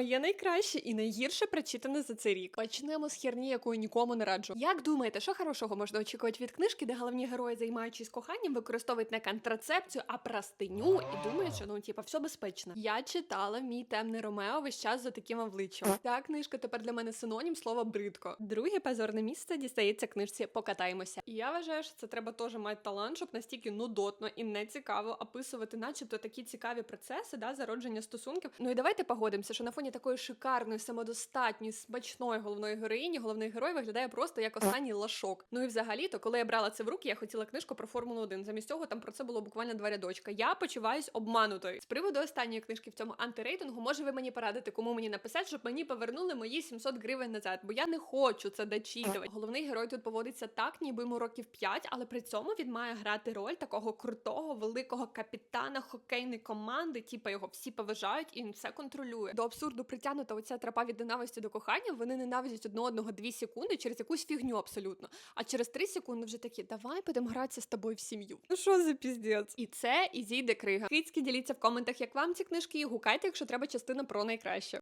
Моє найкраще і найгірше прочитане за цей рік. Почнемо з херні, якою нікому не раджу. Як думаєте, що хорошого можна очікувати від книжки, де головні герої, займаючись коханням, використовують не контрацепцію, а простиню і думають, що ну типа все безпечно. Я читала мій темний Ромео весь час за таким обличчям. Та книжка тепер для мене синонім слова бридко. Друге позорне місце дістається книжці Покатаємося. І я вважаю, що це треба теж мати талант, щоб настільки нудотно і не цікаво описувати, начебто такі цікаві процеси, да, зародження стосунків. Ну і давайте погодимося, що на фоні такої шикарної, самодостатньої, смачної головної героїні, головний герой виглядає просто як останній лашок. Ну і взагалі, то коли я брала це в руки, я хотіла книжку про Формулу 1. Замість цього там про це було буквально два рядочка. Я почуваюсь обманутою. З приводу останньої книжки в цьому антирейтингу, може ви мені порадити, кому мені написати, щоб мені повернули мої 700 гривень назад, бо я не хочу це дочитувати. Головний герой тут поводиться так, ніби йому років 5, але при цьому він має грати роль такого крутого великого капітана хокейної команди. Типа його всі поважають і він все контролює. До абсурду притягнута оця тропа від ненависті до кохання. Вони ненавидять одне одного дві секунди через якусь фігню абсолютно. А через три секунди вже такі, давай будемо гратися з тобою в сім'ю. Ну що за піздець? І це і зійде крига. Кицькі діліться в коментах, як вам ці книжки, і гукайте, якщо треба частина про найкраще.